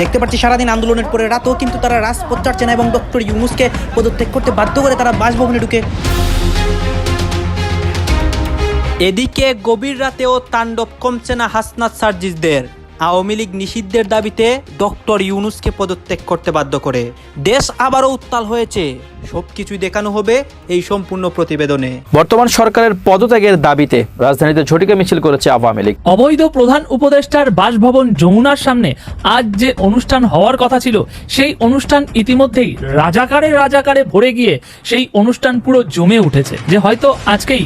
দেখতে পাচ্ছি সারাদিন আন্দোলনের পরে রাতও কিন্তু তারা রাজপথ ছাড়ছে না এবং ডক্টর ইউনুসকে পদত্যাগ করতে বাধ্য করে তারা বাসভবনে ঢুকে। এদিকে গভীর রাতেও তাণ্ডব কমছে না হাসনাত সার্জিসদের। আওয়ামী লীগ নিষিদ্ধের দাবিতে ডক্টর ইউনুসকে পদত্যাগ করতে বাধ্য করে। দেশ আবারও উত্তাল হয়েছে। সবকিছুই দেখানো হবে এই সম্পূর্ণ প্রতিবেদনে। বর্তমান সরকারের পদত্যাগের দাবিতে রাজধানীতে ঝটিকা মিছিল করেছে আওয়ামী লীগ। অবৈধ প্রধান উপদেষ্টার বাসভবন যমুনার সামনে আজ যে অনুষ্ঠান হওয়ার কথা ছিল সেই অনুষ্ঠান ইতিমধ্যেই রাজাকারে রাজাকারে ভরে গিয়ে সেই অনুষ্ঠান পুরো জমে উঠেছে। যে হয়তো আজকেই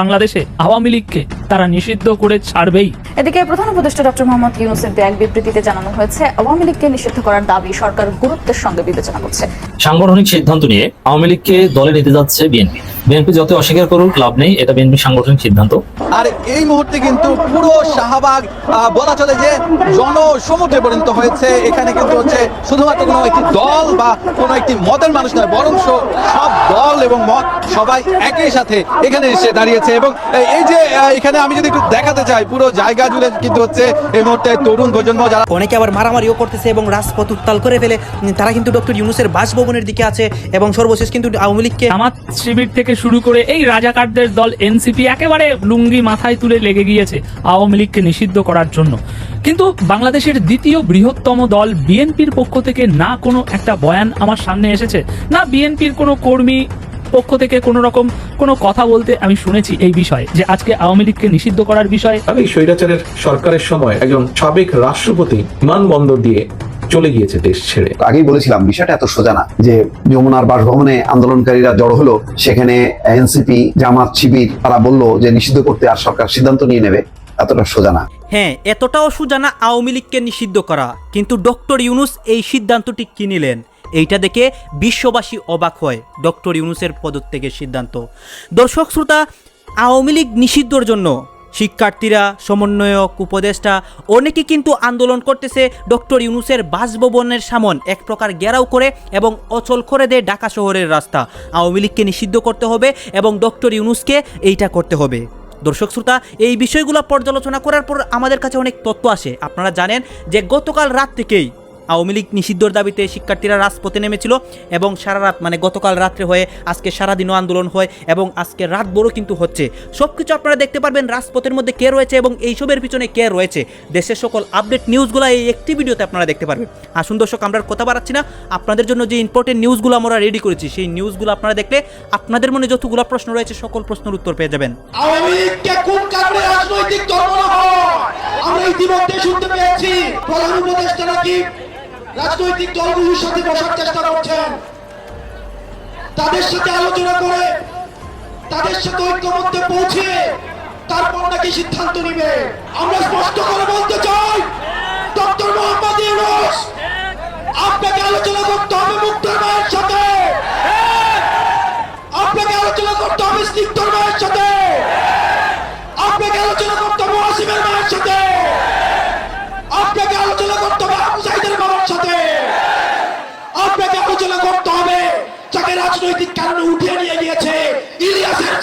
বাংলাদেশে আওয়ামী লীগকে তারা নিষিদ্ধ করে ছাড়বেই। এদিকে প্রধান উপদেষ্টা ডক্টর মোহাম্মদ ইউনুসের ব্যাংক এক বিবৃতিতে জানানো হয়েছে আওয়ামী লীগকে নিষিদ্ধ করার দাবি সরকার গুরুত্বের সঙ্গে বিবেচনা করছে। সাংগঠনিক সিদ্ধান্ত নিয়ে আওয়ামী লীগকে দলে নিতে যাচ্ছে বিএনপি। বিএনপি যত অস্বীকার করুক লাভ নেই। এটা বিএনপি সাংগঠনিক সিদ্ধান্ত। আর এই মুহূর্তে কিন্তু পুরো শাহবাগ বলা চলে যে জনসমুদ্রে পরিণত হয়েছে। এখানে কিন্তু হচ্ছে শুধুমাত্র কোনো একটি দল বা কোনো একটি মতের মানুষ নয় বরং সব দল এবং মত সবাই একই সাথে এখানে এসে দাঁড়িয়েছে। এবং এই- যে এখানে আমি যদি একটু দেখাতে চাই পুরো জায়গা জুড়ে কিন্তু হচ্ছে এই মুহূর্তে তরুণ প্রজন্ম যারা অনেকে আবার মারামারিও করতেছে এবং রাজপথ উত্তাল করে ফেলে। তারা কিন্তু ডক্টর ইউনুসের বাসভবনের দিকে আছে এবং সর্বশেষ কিন্তু আওয়ামী লীগকে জামাত শিবির থেকে শুরু করে এই রাজাকারদের দল এনসিপি একেবারে লুঙ্গি মাথায় তুলে লেগে গিয়েছে আওয়ামী লীগকে নিষিদ্ধ করার জন্য। কিন্তু বাংলাদেশের দ্বিতীয় বৃহত্তম দল বিএনপির পক্ষ থেকে না কোনো একটা বয়ান আমার সামনে এসেছে? না বিএনপির কোনো কর্মী পক্ষ থেকে কোনো রকম কোনো কথা বলতে আমি শুনেছি এই বিষয়ে, যে আজকে আওয়ামী লীগকে নিষিদ্ধ করার বিষয়ে এই স্বৈরাচারের সরকারের সময় একজন সাবেক রাষ্ট্রপতি বিমানবন্দর দিয়ে চলে গিয়েছে দেশ ছেড়ে। আগেই বলেছিলাম বিষয়টা এত সোজা না যে যমুনার বাসভবনে আন্দোলনকারীরা জড়ো হলো সেখানে এনসিপি জামাত শিবির তারা বলল যে নিষিদ্ধ করতে আর সরকার সিদ্ধান্ত নিয়ে নেবে এতটা সোজা না। হ্যাঁ এতটাও সুজানা আওয়ামী লীগকে নিষিদ্ধ করা কিন্তু ডক্টর ইউনুস এই সিদ্ধান্তটি কি নিলেন? এইটা দেখে বিশ্ববাসী অবাক হয় ডক্টর ইউনুসের পদত্যাগের সিদ্ধান্ত। দর্শক শ্রোতা আওয়ামী লীগ নিষিদ্ধর জন্য শিক্ষার্থীরা, সমন্বয়ক, উপদেষ্টা, অনেকে কিন্তু আন্দোলন করতেছে ডক্টর ইউনুসের বাসভবনের সামন এক প্রকার গেরাও করে এবং অচল করে দেয় ঢাকা শহরের রাস্তা। আওয়ামী লীগকে নিষিদ্ধ করতে হবে এবং ডক্টর ইউনুসকে এইটা করতে হবে। দর্শক শ্রোতা, এই বিষয়গুলো পর্যালোচনা করার পর আমাদের কাছে অনেক তথ্য আসে। আপনারা জানেন যে গতকাল রাত থেকেই আওয়ামী লীগ নিষিদ্ধর দাবিতে শিক্ষার্থীরা রাজপথে নেমেছিল এবং সারা রাত মানে গতকাল রাত্রে হয়ে আজকে সারাদিনও আন্দোলন হয় এবং আজকে রাত বড় কিন্তু হচ্ছে। সব কিছু আপনারা দেখতে পারবেন রাজপথের মধ্যে কে রয়েছে এবং এইসবের পিছনে কে রয়েছে। দেশের সকল আপডেট নিউজগুলো এই একটি ভিডিওতে আপনারা দেখতে পারবেন। আসুন দর্শক, আমরা কথা বাড়াচ্ছি না। আপনাদের জন্য যে ইম্পর্টেন্ট নিউজগুলো আমরা রেডি করেছি, সেই নিউজগুলো আপনারা দেখলে আপনাদের মনে যতগুলো প্রশ্ন রয়েছে, সকল প্রশ্নের উত্তর পেয়ে যাবেন। রাজনৈতিক দল আমরা ইতিমধ্যে শুনতে পেয়েছি, প্রধান উপদেষ্টা নাকি রাজনৈতিক দলগুলোর সাথে বসার চেষ্টা করছেন। তাদের সাথে আলোচনা করে, তাদের সাথে ঐক্যমত্যে পৌঁছে তারপর নাকি সিদ্ধান্ত নিবে। আমরা স্পষ্ট করে বলতে চাই, ডক্টর মোহাম্মদ ইউনুস, আপনাকে আলোচনা করতে হবে মুক্তার মায়ের সাথে। আপনাকে আলোচনা করতে হবে স্নিগ্ধর মায়ের সাথে। আপনাকে আলোচনা করতে হবে ওয়াসিমের মায়ের সাথে।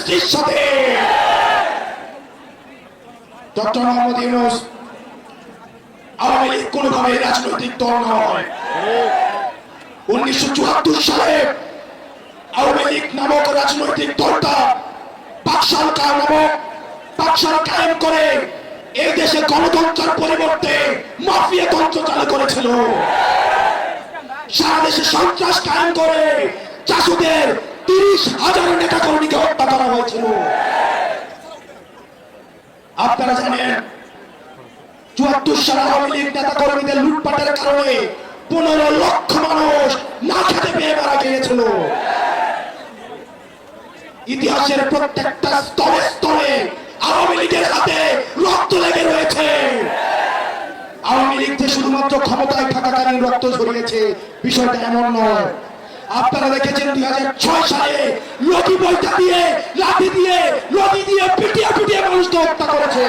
ইলিয়াসের সাথে। ডক্টর মোহাম্মদ ইউনুস, আওয়ামী লীগ রাজনৈতিক দল নয়। উনিশশো চুয়াত্তর সালে আওয়ামী লীগ নামক রাজনৈতিক দলটা নামক করে এই দেশে গণতন্ত্রের পরিবর্তে মাফিয়া তন্ত্র চালু করেছিল। সারা দেশে সন্ত্রাস কায়েম করে চাষুদের তিরিশ হাজার নেতা কর্মীকে হত্যা করা হয়েছিল। আপনারা জানেন, চুয়াত্তর সালে আওয়ামী লীগ নেতা কর্মীদের লুটপাটের কারণে পনেরো লক্ষ মানুষ না খেতে পেয়ে মারা গিয়েছিল। ইতিহাসের প্রত্যেকটা স্তরে স্তরে আওয়ামী লীগের হাতে রক্ত লেগে রয়েছে। আওয়ামী লীগ যে শুধুমাত্র ক্ষমতায় থাকাকালীন রক্ত ঝরিয়েছে, বিষয়টা এমন নয়। আপনারা দেখেছেন দুই হাজার ছয় সালে লটি বইটা দিয়ে, লাঠি দিয়ে লটি দিয়ে পিটিয়ে পিটিয়ে মানুষকে হত্যা করেছে।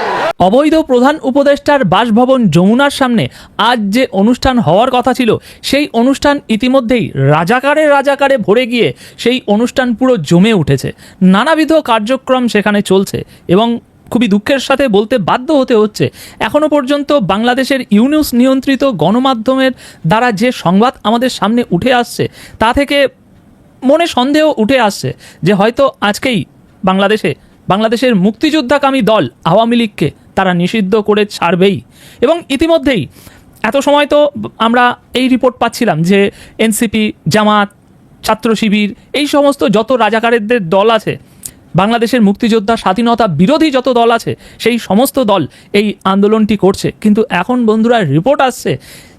অবৈধ প্রধান উপদেষ্টার বাসভবন যমুনার সামনে আজ যে অনুষ্ঠান হওয়ার কথা ছিল, সেই অনুষ্ঠান ইতিমধ্যেই রাজাকারে রাজাকারে ভরে গিয়ে সেই অনুষ্ঠান পুরো জমে উঠেছে। নানাবিধ কার্যক্রম সেখানে চলছে এবং খুবই দুঃখের সাথে বলতে বাধ্য হতে হচ্ছে। এখনও পর্যন্ত বাংলাদেশের ইউনিউস নিয়ন্ত্রিত গণমাধ্যমের দ্বারা যে সংবাদ আমাদের সামনে উঠে আসছে, তা থেকে মনে সন্দেহ উঠে আসছে যে হয়তো আজকেই বাংলাদেশে, বাংলাদেশের মুক্তিযোদ্ধাকামী দল আওয়ামী লীগকে তারা নিষিদ্ধ করে ছাড়বেই। এবং ইতিমধ্যেই এত সময় তো আমরা এই রিপোর্ট পাচ্ছিলাম যে এনসিপি, জামাত, ছাত্র শিবির, এই সমস্ত যত রাজাকারেরদের দল আছে বাংলাদেশের মুক্তিযোদ্ধা স্বাধীনতা বিরোধী যত দল আছে, সেই সমস্ত দল এই আন্দোলনটি করছে। কিন্তু এখন বন্ধুরা রিপোর্ট আসছে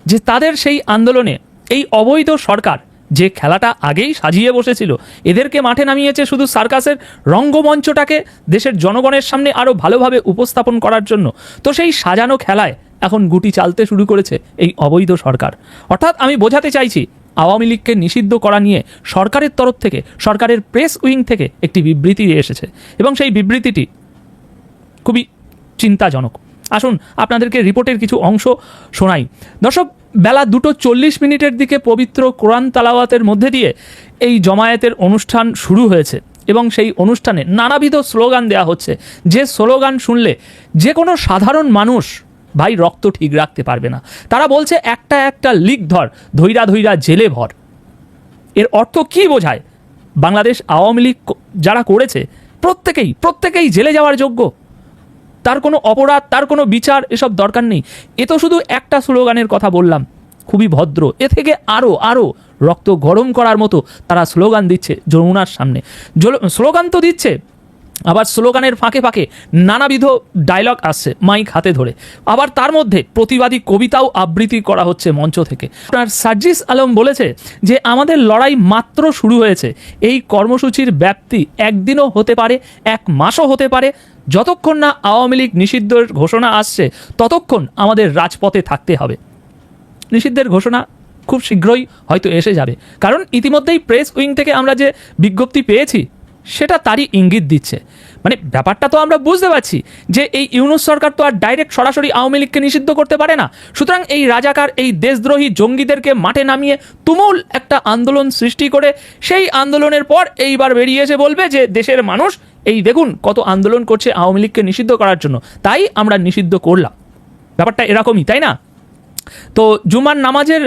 যে তাদের সেই আন্দোলনে এই অবৈধ সরকার যে খেলাটা আগেই সাজিয়ে বসেছিল, এদেরকে মাঠে নামিয়েছে শুধু সার্কাসের রঙ্গমঞ্চটাকে দেশের জনগণের সামনে আরও ভালোভাবে উপস্থাপন করার জন্য। তো সেই সাজানো খেলায় এখন গুটি চালতে শুরু করেছে এই অবৈধ সরকার। অর্থাৎ আমি বোঝাতে চাইছি আওয়ামী লীগকে নিষিদ্ধ করা নিয়ে সরকারের তরফ থেকে, সরকারের প্রেস উইং থেকে একটি বিবৃতি এসেছে। এবং সেই বিবৃতিটি খুবই চিন্তাজনক। আসুন আপনাদেরকে রিপোর্টের কিছু অংশ শোনাই। দর্শক, বেলা দুটো চল্লিশ মিনিটের দিকে পবিত্র কোরআন তালাওয়াতের মধ্যে দিয়ে এই জমায়েতের অনুষ্ঠান শুরু হয়েছে। এবং সেই অনুষ্ঠানে নানাবিধ স্লোগান দেওয়া হচ্ছে। যে স্লোগান শুনলে যে কোনো সাধারণ মানুষ ভাই রক্ত ঠিক রাখতে পারবে না। তারা বলছে, একটা একটা লিক ধর, ধৈরা ধৈরা জেলে ভর। এর অর্থ কি বোঝায়? বাংলাদেশ আওয়ামী লীগ যারা করেছে, প্রত্যেকেই প্রত্যেকেই জেলে যাওয়ার যোগ্য। তার কোনো অপরাধ, তার কোনো বিচার এসব দরকার নেই। এ তো শুধু একটা স্লোগানের কথা বললাম, খুবই ভদ্র। এ থেকে আরও আরও রক্ত গরম করার মতো তারা স্লোগান দিচ্ছে যমুনার সামনে। স্লোগান তো দিচ্ছে আবার স্লোগানের ফাঁকে ফাঁকে নানাবিধ ডায়লগ আসছে মাইক হাতে ধরে। আবার তার মধ্যে প্রতিবাদী কবিতাও আবৃত্তি করা হচ্ছে মঞ্চ থেকে। আপনার সার্জিস আলম বলেছে যে, আমাদের লড়াই মাত্র শুরু হয়েছে। এই কর্মসূচির ব্যাপ্তি একদিনও হতে পারে, এক মাসও হতে পারে। যতক্ষণ না আওয়ামী লীগ নিষিদ্ধের ঘোষণা আসছে, ততক্ষণ আমাদের রাজপথে থাকতে হবে। নিষিদ্ধের ঘোষণা খুব শীঘ্রই হয়তো এসে যাবে। কারণ ইতিমধ্যেই প্রেস উইং থেকে আমরা যে বিজ্ঞপ্তি পেয়েছি সেটা তারই ইঙ্গিত দিচ্ছে। মানে ব্যাপারটা তো আমরা বুঝতে পারছি যে এই ইউনুস সরকার তো আর ডাইরেক্ট সরাসরি আওয়ামী লীগকে নিষিদ্ধ করতে পারে না। সুতরাং এই রাজাকার, এই দেশদ্রোহী জঙ্গিদেরকে মাঠে নামিয়ে তুমুল একটা আন্দোলন সৃষ্টি করে সেই আন্দোলনের পর এইবার বেরিয়ে এসে বলবে যে দেশের মানুষ, এই দেখুন কত আন্দোলন করছে আওয়ামী লীগকে নিষিদ্ধ করার জন্য। তাই আমরা নিষিদ্ধ করলাম। ব্যাপারটা এরকমই, তাই না? তো জুমার নামাজের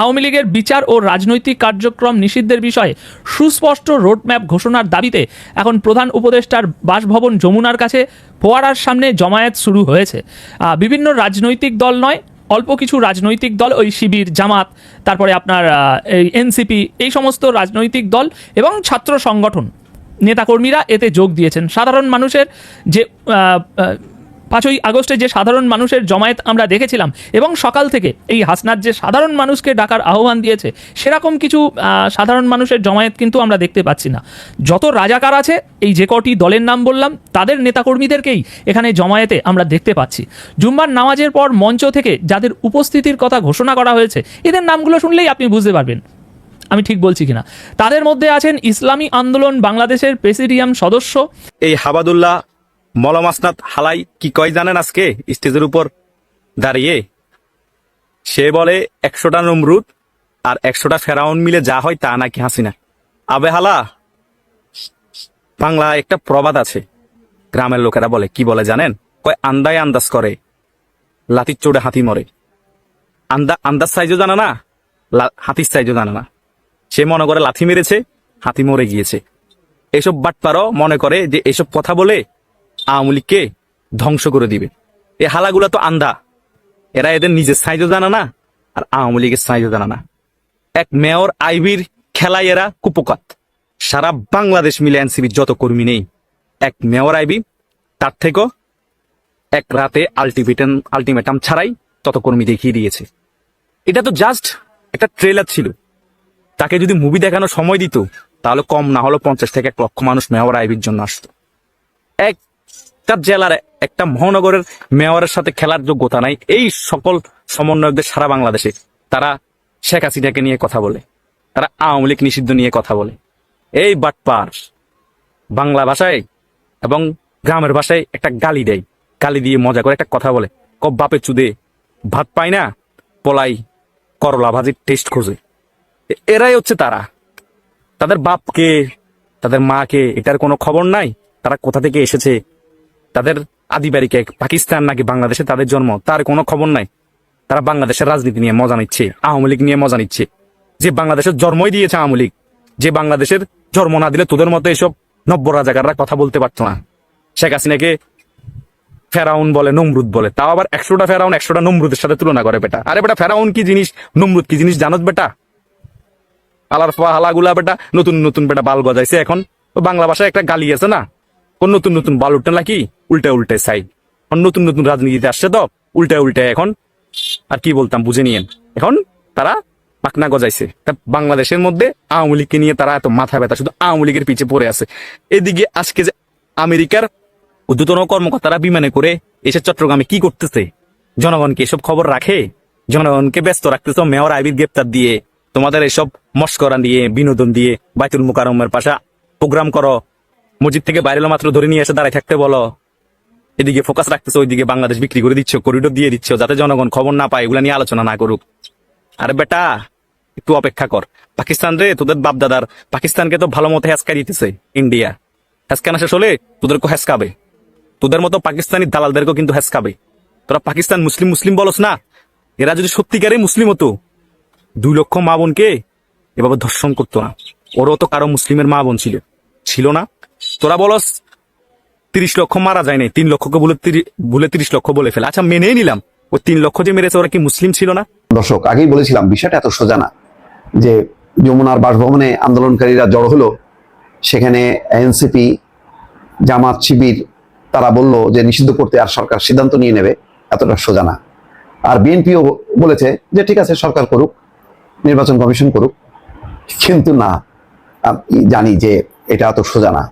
আওয়ামী লীগের বিচার ও রাজনৈতিক কার্যক্রম নিষিদ্ধের বিষয়ে সুস্পষ্ট রোডম্যাপ ঘোষণার দাবিতে এখন প্রধান উপদেষ্টার বাসভবন যমুনার কাছে ফোয়ারার সামনে জমায়েত শুরু হয়েছে। বিভিন্ন রাজনৈতিক দল নয়, অল্প কিছু রাজনৈতিক দল ওই শিবির, জামাত, তারপরে আপনার এই এনসিপি, এই সমস্ত রাজনৈতিক দল এবং ছাত্র সংগঠন। নেতাকর্মীরা এতে যোগ দিয়েছেন। সাধারণ মানুষের যে পাঁচই আগস্টে যে সাধারণ মানুষের জমায়েত আমরা দেখেছিলাম এবং সকাল থেকে এই হাসনাত যে সাধারণ মানুষকে ডাকার আহ্বান দিয়েছে, সেরকম কিছু সাধারণ মানুষের জমায়েত কিন্তু আমরা দেখতে পাচ্ছি না। যত রাজাকার আছে, এই যে কটি দলের নাম বললাম, তাদের নেতাকর্মীদেরকেই এখানে জমায়েতে আমরা দেখতে পাচ্ছি। জুম্মার নামাজের পর মঞ্চ থেকে যাদের উপস্থিতির কথা ঘোষণা করা হয়েছে, এদের নামগুলো শুনলেই আপনি বুঝতে পারবেন। আমি ঠিক বলছি কিনা? তাদের মধ্যে আছেন ইসলামী আন্দোলন বাংলাদেশের প্রেসিডিয়াম সদস্য। এই হাবাদুল্লাহ মলমাসনাত হালাই কি কয় জানেন আজকে? স্টেজের উপর দাঁড়িয়ে। সে বলে, একশোটা নমরুদ আর একশোটা ফেরাউন মিলে যা হয় তা নাকি হাসিনা? আবে হালা বাংলা একটা প্রবাদ আছে। গ্রামের লোকেরা বলে, কি বলে জানেন? কয়, আন্দায় আন্দাজ করে, লাতির চোড়ে হাতি মরে। আন্দা, আন্দাজ সাইজও জানে না হাতির সাইজও জানে না। সে মনে করে, লাথি মেরেছে, হাতি মরে গিয়েছে। এসব বাটপারও মনে করে যে, এসব কথা বলে আওয়ামী লীগকে ধ্বংস করে দিবে। এই হালাগুলা তো আন্ধা এরা এদের নিজের সাইজও জানা না, আর আওয়ামী লীগের সাইজও জানা না। এক মেয়র আইবির খেলায় এরা কুপকাত। সারা বাংলাদেশ মিলে এনসিবির যত কর্মী নেই, এক মেয়র আইবি, তার থেকেও এক রাতে আলটিমেটাম আলটিমেটাম ছাড়াই তত কর্মী দেখিয়ে দিয়েছে। এটা তো জাস্ট একটা ট্রেলার ছিল। তাকে যদি মুভি দেখানোর সময় দিত, তাহলে কম না হলো পঞ্চাশ থেকে এক লক্ষ মানুষ মেয়র আইবির জন্য আসতো। একটা জেলার একটা মহানগরের মেয়রের সাথে খেলার যোগ্যতা নাই। এই সকল সমন্বয়কদের সারা বাংলাদেশে তারা শেখ হাসিনাকে নিয়ে কথা বলে, তারা আওয়ামী লীগ নিষিদ্ধ নিয়ে কথা বলে। এই বাটপার বাংলা ভাষায় এবং গ্রামের ভাষায় একটা গালি দেয়, গালি দিয়ে মজা করে একটা কথা বলে। কব বাপে চুদে ভাত পায় না, পলাই করলা ভাজির টেস্ট খোঁজে। এরাই হচ্ছে তারা। তাদের বাপকে, তাদের মাকে, এটার কোনো খবর নাই। তারা কোথা থেকে এসেছে? তাদের আদিবাড়িকে পাকিস্তান নাকি বাংলাদেশে তাদের জন্ম, তার কোনো খবর নাই। তারা বাংলাদেশের রাজনীতি নিয়ে মজা নিচ্ছে, আওয়ামী লীগ নিয়ে মজা নিচ্ছে। যে বাংলাদেশের জন্মই দিয়েছে আওয়ামী লীগ, যে বাংলাদেশের জন্ম না দিলে তোদের মতো এসব নব্য রাজাকাররা কথা বলতে পারতো না। শেখ হাসিনাকে ফেরাউন বলে, নমরুদ বলে। তাও আবার একশোটা ফেরাউন, একশোটা নমরুদের সাথে তুলনা করে বেটা। আরে বেটা, ফেরাউন কি জিনিস? নমরুদ কি জিনিস জানত বেটা? আলার হালাগুলা বেটা, নতুন নতুন বেটা বাল গজাইছে এখন। বাংলা ভাষায় একটা গালি আছে না? কোন নতুন নতুন বাল উঠে নাকি? উল্টে উল্টে সাই নতুন নতুন রাজনীতিতে আসছে তো, উল্টে উল্টে এখন। আর কি বলতাম, বুঝে নিয়েন। এখন তারা পাকনা গজাইছে। তা বাংলাদেশের মধ্যে আওয়ামী লীগকে নিয়ে তারা এত মাথা ব্যথা, শুধু আওয়ামী লীগের পিছে পড়ে আছে। এদিকে আজকে যে আমেরিকার ঊর্ধ্বতন কর্মকর্তারা বিমানে করে এসে চট্টগ্রামে কি করতেছে? জনগণকে এসব খবর রাখে? জনগণকে ব্যস্ত রাখতেছ মেয়র আইবির গ্রেপ্তার দিয়ে। তোমাদের এসব মস্করা দিয়ে বিনোদন দিয়ে, বাইতুল মুকারমের পাশা প্রোগ্রাম করো। মসজিদ থেকে বাইরে মাত্র ধরে নিয়ে এসে দাঁড়ায় থাকতে বলো। এদিকে ফোকাস রাখতেছো, ওইদিকে বাংলাদেশ বিক্রি করে দিচ্ছ করিডোর দিয়ে দিচ্ছ, যাতে জনগণ খবর না পায়, এগুলা নিয়ে আলোচনা না করুক। আরে বেটা, একটু অপেক্ষা কর। পাকিস্তান রে, তোদের বাপদাদার, পাকিস্তানকে তো ভালো মতো হ্যাসকা দিতেছে, ইন্ডিয়া। হ্যাসকানা শেষ হলে তোদেরকে হ্যাসকাবে তোদের মতো পাকিস্তানি দালালদেরকেও কিন্তু হ্যাসকাবে তোরা পাকিস্তান মুসলিম মুসলিম বলস না। এরা যদি সত্যিকারে মুসলিম হতো, দুই লক্ষ মা বোনকে এভাবে ধর্ষণ করতো না। ওরও তো কারও মুসলিমের মা বোন ছিল। ছিল না। তোরা বলস তিরিশ লক্ষ মারা যায় নাই, তিন লক্ষকে বলে বলে তিরিশ লক্ষ বলে ফেলে। আচ্ছা মেনেই নিলাম। ওই তিন লক্ষ যে মেরেছে, ওরা কি মুসলিম ছিল না? দর্শক, আগেই বলেছিলাম, বিষয়টা এত সোজা না, যে যমুনার বাসভবনে আন্দোলনকারীরা জড়ো হলো, সেখানে এনসিপি, জামাত, শিবির, তারা বলল যে নিষিদ্ধ করতে আর সরকার সিদ্ধান্ত নিয়ে নেবে, এতটা সোজা না। আর বিএনপিও বলেছে যে ঠিক আছে, সরকার করুক, নির্বাচন কমিশন করুক, কিন্তু না জানি যে এটা এত সোজা না।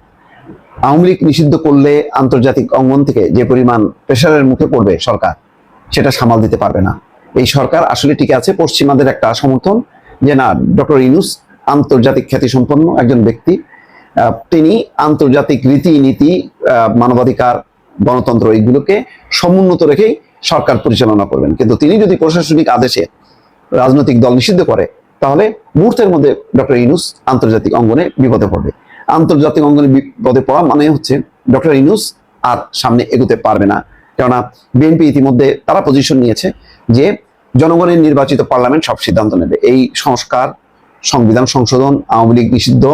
আওয়ামী লীগ নিষিদ্ধ করলে আন্তর্জাতিক অঙ্গন থেকে যে পরিমাণ প্রেশারের মুখে পড়বে সরকার সেটা সামাল দিতে পারবে না। এই সরকার আসলে টিকে আছে পশ্চিমাদের একটা সমর্থন যে না ডক্টর ইনুস আন্তর্জাতিক খ্যাতিসম্পন্ন একজন ব্যক্তি তিনি আন্তর্জাতিক রীতিনীতি আহ, মানবাধিকার গণতন্ত্র এইগুলোকে সমুন্নত রেখেই সরকার পরিচালনা করবেন। কিন্তু তিনি যদি প্রশাসনিক আদেশে রাজনৈতিক দল নিষিদ্ধ করে তাহলে মুহূর্তের মধ্যে ডক্টর ইনুস আন্তর্জাতিক অঙ্গনে বিপদে পড়বে। আন্তর্জাতিক অঙ্গনে বিপদে পড়া মানে হচ্ছে ডক্টর ইনুস আর সামনে এগোতে পারবে না। কেননা বিএনপি ইতিমধ্যে তারা পজিশন নিয়েছে যে জনগণের নির্বাচিত পার্লামেন্ট সব সিদ্ধান্ত নেবে। এই সংস্কার, সংবিধান সংশোধন, আওয়ামী লীগ নিষিদ্ধ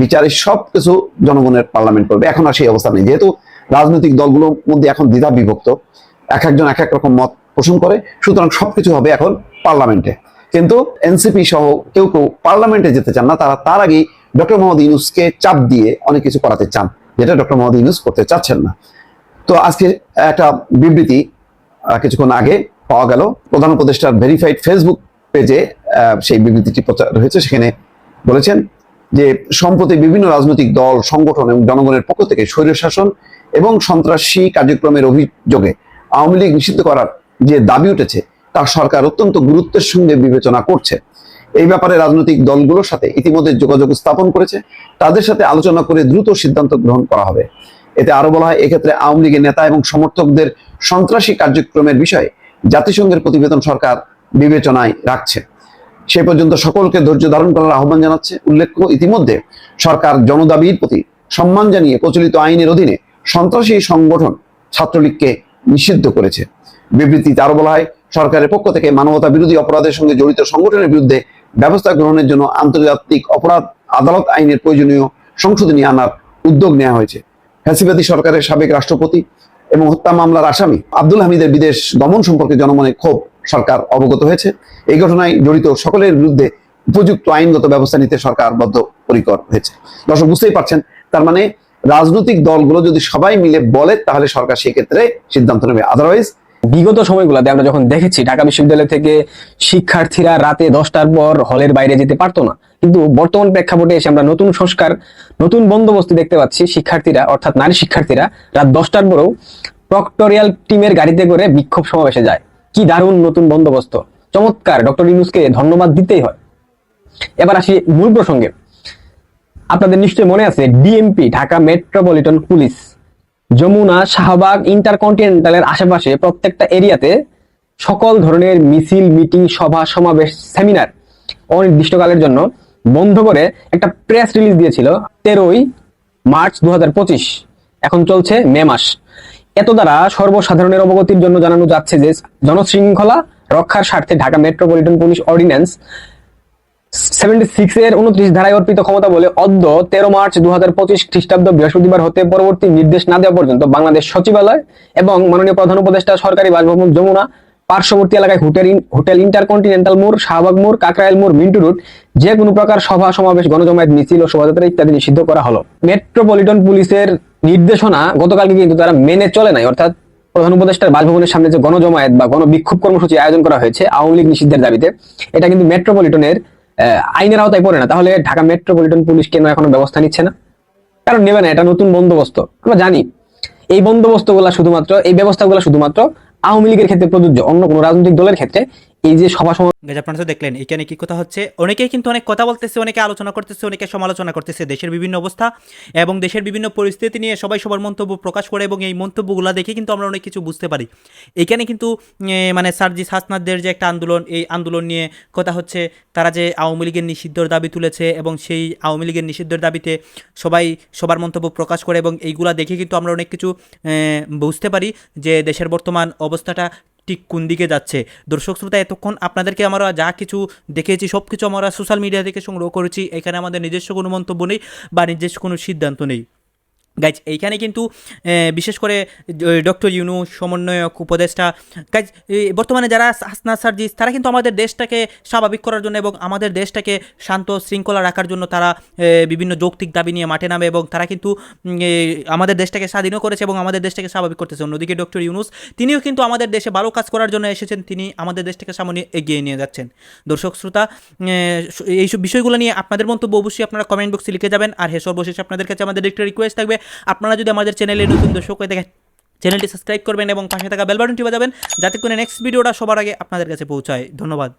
বিচারে সব কিছু জনগণের পার্লামেন্ট করবে। এখন আর সেই অবস্থা নেই। যেহেতু রাজনৈতিক দলগুলোর মধ্যে এখন দ্বিধা বিভক্ত, এক একজন এক এক রকম মত পোষণ করে, সুতরাং সবকিছু হবে এখন পার্লামেন্টে কিন্তু এনসিপি সহ কেউ কেউ পার্লামেন্টে যেতে চান না, তারা তার আগেই ডক্টর মোহাম্মদ ইউনুসকে চাপ দিয়ে অনেক কিছু করাতে চান, যেটা ডক্টর মোহাম্মদ ইউনুস করতে চাচ্ছেন না। তো আজকে একটা বিবৃতি কিছুক্ষণ আগে পাওয়া গেল। প্রধান উপদেষ্টার ভেরিফাইড ফেসবুক পেজে সেই বিবৃতিটি প্রচার হয়েছে। সেখানে বলেছেন যে, সম্প্রতি বিভিন্ন রাজনৈতিক দল, সংগঠন এবং জনগণের পক্ষ থেকে স্বৈরশাসন এবং সন্ত্রাসী কার্যক্রমের অভিযোগে আওয়ামী লীগ নিষিদ্ধ করার যে দাবি উঠেছে, তা সরকার অত্যন্ত গুরুত্বের সঙ্গে বিবেচনা করছে। এই ব্যাপারে রাজনৈতিক দলগুলোর সাথে ইতিমধ্যে যোগাযোগ স্থাপন করেছে। তাদের সাথে আলোচনা করে দ্রুত সিদ্ধান্ত গ্রহণ করা হবে। এতে আরও বলা হয়, এক্ষেত্রে আওয়ামী লীগের নেতা এবং সমর্থকদের সন্ত্রাসী কার্যক্রমের বিষয়ে জাতিসংঘের প্রতিবেদন সরকার বিবেচনায় রাখছে। সে পর্যন্ত সকলকে ধৈর্য ধারণ করার আহ্বান জানাচ্ছে। উল্লেখ্য, ইতিমধ্যে সরকার জনদাবির প্রতি সম্মান জানিয়ে প্রচলিত আইনের অধীনে সন্ত্রাসী সংগঠন ছাত্রলীগকে নিষিদ্ধ করেছে। বিবৃতিতে আরও বলা হয় সরকারের পক্ষ থেকে মানবতা বিরোধী অপরাধের সঙ্গে জড়িত সংগঠনের বিরুদ্ধে ব্যবস্থা গ্রহণের জন্য আন্তর্জাতিক অপরাধ আদালত আইনের প্রয়োজনীয় সংশোধনী আনার উদ্যোগ নেওয়া হয়েছে। ফ্যাসিবাদী সরকারের সাবেক রাষ্ট্রপতি এবং হত্যা মামলার আসামি আব্দুল হামিদের বিদেশ গমন সম্পর্কে জনমনে ক্ষোভ সরকার অবগত হয়েছে। এই ঘটনায় জড়িত সকলের বিরুদ্ধে উপযুক্ত আইনগত ব্যবস্থা নিতে সরকার বদ্ধপরিকর হয়েছে। দর্শক, বুঝতেই পারছেন, তার মানে রাজনৈতিক দলগুলো যদি সবাই মিলে বলে, তাহলে সরকার সেক্ষেত্রে সিদ্ধান্ত নেবে। আদারওয়াইজ বিগত সময়গুলোতে আমরা যখন দেখেছি, ঢাকা বিশ্ববিদ্যালয় থেকে শিক্ষার্থীরা রাতে দশটার পর হলের বাইরে যেতে পারতো না। কিন্তু বর্তমান প্রেক্ষাপটে এসে আমরা নতুন সংস্কার, নতুন বন্দোবস্ত দেখতে পাচ্ছি শিক্ষার্থীরা, অর্থাৎ নারী শিক্ষার্থীরা রাত দশটার পরেও প্রক্টোরিয়াল টিমের গাড়িতে করে বিক্ষোভ সমাবেশে যায়। কি দারুণ নতুন বন্দোবস্ত। চমৎকার। ডক্টর ইউনুসকে ধন্যবাদ দিতেই হয়। এবার আসি মূল প্রসঙ্গে। আপনাদের নিশ্চয়ই মনে আছে, DMP, Dhaka metropolitan police. Jamuna, Shahbag, ইন্টারকন্টিনেন্টালের আশেপাশে প্রত্যেকটা এরিয়াতে সকল ধরনের মিছিল, মিটিং, সভা, সমাবেশ, সেমিনার অনির্দিষ্টকালের জন্য বন্ধ করে একটা প্রেস রিলিজ দিয়েছিল তেরোই মার্চ দু হাজার পঁচিশ। এখন চলছে মে মাস। এত দ্বারা সর্বসাধারণের অবগতির জন্য জানানো যাচ্ছে যে জনশৃঙ্খলা রক্ষার স্বার্থে Dhaka metropolitan police ordinance seventy six এর উনত্রিশ ধারায় অর্পিত ক্ষমতা বলে অদ্য তেরো মার্চ দু পঁচিশ খ্রিস্টাব্দ বৃহস্পতিবার হতে পরবর্তী নির্দেশ না দেওয়া পর্যন্ত বাংলাদেশ সচিবালয় এবং প্রধান উপদেষ্টা সরকারি যমুনা, পার্শ্ববর্তী এলাকায় হোটেল হোটেল ইন্টারকন্টিনেন্টাল মোড়, শাহবাগ মোড় কাকরাইল মোড়, মিন্টু রোড, যে কোনো প্রকার সভা, সমাবেশ, গণজমায়েত, মিছিল ও শোভাযাত্রা ইত্যাদি নিষিদ্ধ করা হলো। মেট্রোপলিটন পুলিশের নির্দেশনা গতকালকে কিন্তু তারা মেনে চলে নাই। অর্থাৎ প্রধান উপদেষ্টার বাসভবনের সামনে যে গণজমায়েত বা গণবিক্ষোভ কর্মসূচি আয়োজন করা হয়েছে, আওয়ামী লীগ নিষিদ্ধের দাবিতে, এটা কিন্তু মেট্রোপলিটনের আইনের আওতায় পড়ে না, তাহলে ঢাকা মেট্রোপলিটন পুলিশ কেন এখনও ব্যবস্থা নিচ্ছে না? কারণ নেবে না, এটা নতুন বন্দোবস্ত। আমরা জানি, এই বন্দোবস্তগুলা শুধুমাত্র, এই ব্যবস্থাগুলো শুধুমাত্র আওয়ামী লীগের ক্ষেত্রে প্রযোজ্য, অন্য কোনো রাজনৈতিক দলের ক্ষেত্রে। এই যে সভা সমাবেশ আপনারা তো দেখলেন, এখানে কি কথা হচ্ছে? অনেকেই কিন্তু অনেক কথা বলতেছে, অনেকে আলোচনা করতেছে, অনেকে সমালোচনা করতেছে, দেশের বিভিন্ন অবস্থা এবং দেশের বিভিন্ন পরিস্থিতি নিয়ে সবাই সবার মন্তব্য প্রকাশ করে এবং এই মন্তব্যগুলো দেখে কিন্তু আমরা অনেক কিছু বুঝতে পারি। এখানে কিন্তু মানে সার্জিস হাসনাদদের যে একটা আন্দোলন, এই আন্দোলন নিয়ে কথা হচ্ছে, তারা যে আওয়ামী লীগের নিষিদ্ধর দাবি তুলেছে এবং সেই আওয়ামী লীগের নিষিদ্ধর দাবিতে সবাই সবার মন্তব্য প্রকাশ করে এবং এইগুলা দেখে কিন্তু আমরা অনেক কিছু বুঝতে পারি যে দেশের বর্তমান অবস্থাটা ঠিক কোন দিকে যাচ্ছে? দর্শক শ্রোতা, এতক্ষণ আপনাদেরকে আমরা যা কিছু দেখেছি, সব কিছু আমরা সোশ্যাল মিডিয়া থেকে সংগ্রহ করেছি। এখানে আমাদের নিজস্ব কোনো মন্তব্য নেই বা নিজস্ব কোনো সিদ্ধান্ত নেই। গাইজ এইখানে কিন্তু বিশেষ করে ডক্টর ইউনু, সমন্বয়ক, উপদেষ্টা গাইজ বর্তমানে যারা হাসনা সার্জিস, তারা কিন্তু আমাদের দেশটাকে স্বাভাবিক করার জন্য এবং আমাদের দেশটাকে শান্ত, শৃঙ্খলা রাখার জন্য তারা বিভিন্ন যৌক্তিক দাবি নিয়ে মাঠে নামে এবং তারা কিন্তু আমাদের দেশটাকে স্বাধীনও করেছে এবং আমাদের দেশটাকে স্বাভাবিক করতেছে। অন্যদিকে ডক্টর ইউনুস, তিনিও কিন্তু আমাদের দেশে ভালো কাজ করার জন্য এসেছেন, তিনি আমাদের দেশটাকে সামনে এগিয়ে নিয়ে যাচ্ছেন। দর্শক, শ্রোতা এইসব বিষয়গুলো নিয়ে আপনাদের মন্তব্য অবশ্যই আপনারা কমেন্ট বক্সে লিখে যাবেন। আর হে সর্বশেষে আপনাদের কাছে আমাদের একটা রিকোয়েস্ট থাকবে আপনারা যদি আমাদের চ্যানেলে নতুন দর্শক হয়ে দেখেন চ্যানেলটি সাবস্ক্রাইব করবেন এবং পাশে থাকা বেলবাটনটি বাজাবেন যাতে করে নেক্সট ভিডিওটা সবার আগে আপনাদের কাছে পৌঁছায়। ধন্যবাদ।